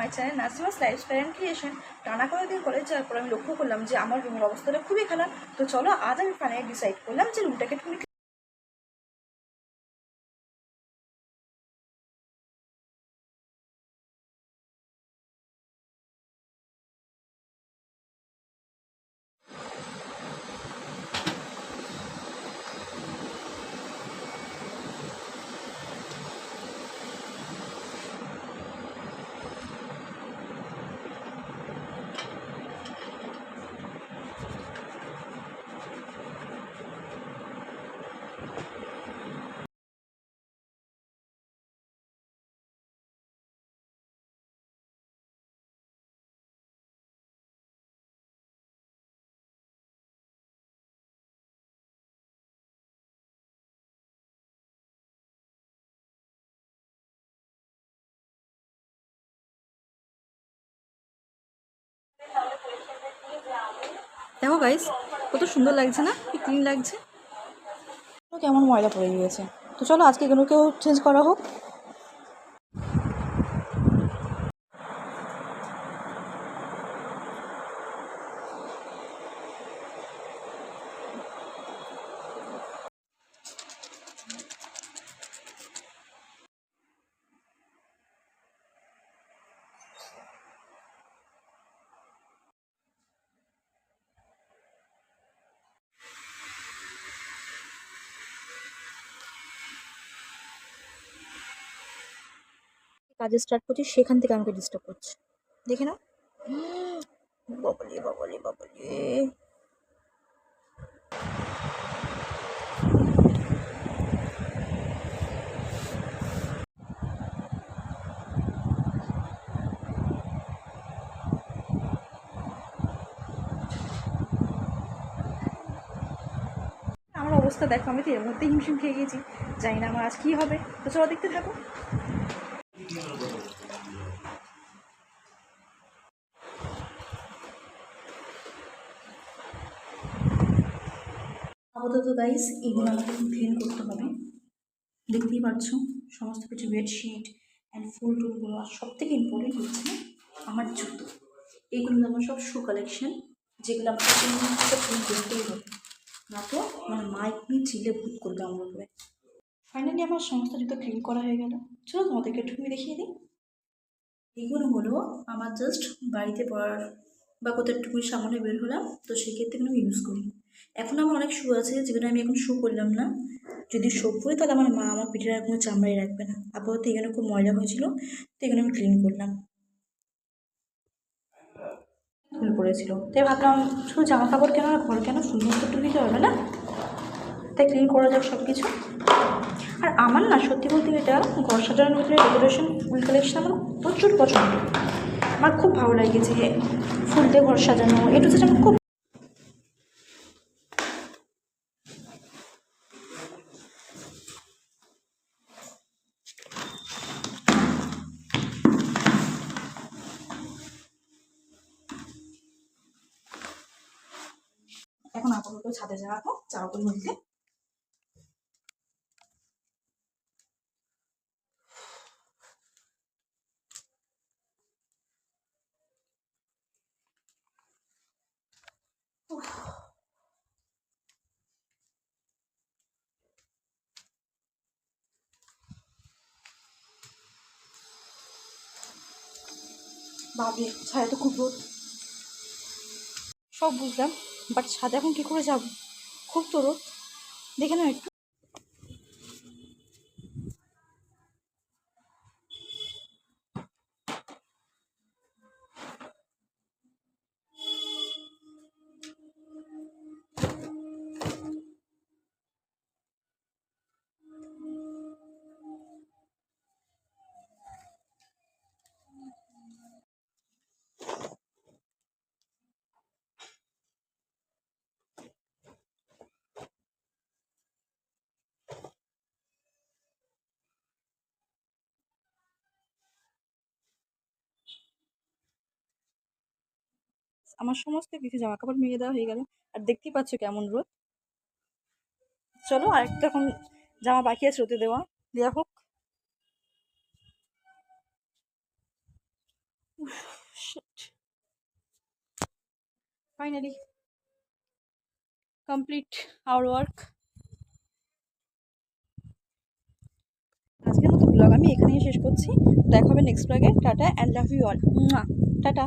My channel Nasima's lifestyle and creation টানা করে দিন কলেজ যাওয়ার পর আমি লক্ষ্য করলাম যে আমার রুমের অবস্থাটা খুবই খারাপ। তো চলো, আজ আমি ফাইনালি ডিসাইড করলাম যে রুমটাকে তুমি দেখো গাইস কত সুন্দর লাগছে না? কি ক্লিন লাগছে? কেমন ময়লা পড়ে গিয়েছে। তো চলো আজকে এগুলোকেও চেঞ্জ করা হোক। কাজে স্টার্ট করছি, সেখান থেকে আমাকে ডিস্টার্ব করছে। দেখে নাও। বাবলে বাবলে বাবলে অবস্থা দেখো, আমি তো এর মধ্যে হিমশিম খেয়ে গেছি। জানি না আমার আজ কী হবে। তো চলো দেখতে থাকো। আপাতত গাইস এগুলো আমাকে ক্লিন করতে হবে। দেখতেই পাচ্ছ, সমস্ত কিছু বেডশিট অ্যান্ড ফুল টুলগুলো আর সব থেকে ইম্পর্টেন্ট হচ্ছে আমার জুতো। এগুলো আমার সব শু কালেকশন যেগুলো আমাকে করতেই হবে। না তো, আমার মাইক নিয়ে চিলে ভূত করবে আমার উপরে। ফাইনালি আমার সমস্ত জুতো ক্লিন করা হয়ে গেল। চলো তোমাদেরকে একটু দেখিয়ে দিই। এগুলো হলো আমার জাস্ট বাড়িতে পড়ার বা কোথাও একটু সামনে বের হলাম, তো সেক্ষেত্রে আমি ইউজ করি। এখন আমার অনেক শু আছে, যেগুলো আমি এখন শু করলাম না। যদি শো করি তাহলে আমার মা আমার পিঠের আর কোনো চামড়াই রাখবে না। আপাতত এখানে খুব ময়লা হয়েছিল, তো এখানে আমি ক্লিন করলাম। ফুল পড়েছিল। তাই ভাবলাম, শুধু জামা কাপড় কেন ঘর কেন? সুন্দর তো দিতে হবে, না? তাই ক্লিন করা যাক সব কিছু আর আমার না, সত্যি বলতে এটা ঘর সাজানোর ভিতরে ডেকোরেশন ফুল কালেকশন আমার প্রচুর পছন্দ। আমার খুব ভালো লেগেছে ফুল দিয়ে ঘর সাজানো। এটু যেটা আমার খুব এখন আপাতত ছাদে যাওয়া হোক চাওয়াগুলো মধ্যে বাবরে ছাদে তো খুব রোদ। সব বুঝলাম বাট ছাদে এখন কী করে যাব? খুব তো রোদ। দেখে নাও একটু। আমার সমস্ত কিছু জামা কাপড় মেয়ে দেওয়া হয়ে গেল। আর দেখতেই পাচ্ছ কেমন রোদ। চলো আর একটা এখন জামা বাকি আছে রোদে দেওয়া। দেওয়া হোক। ফাইনালি কমপ্লিট আওয়ার ওয়ার্ক আজকের মতো ব্লগ আমি এখানেই শেষ করছি। দেখা হবে নেক্সট ব্লগে tata and love you all tata.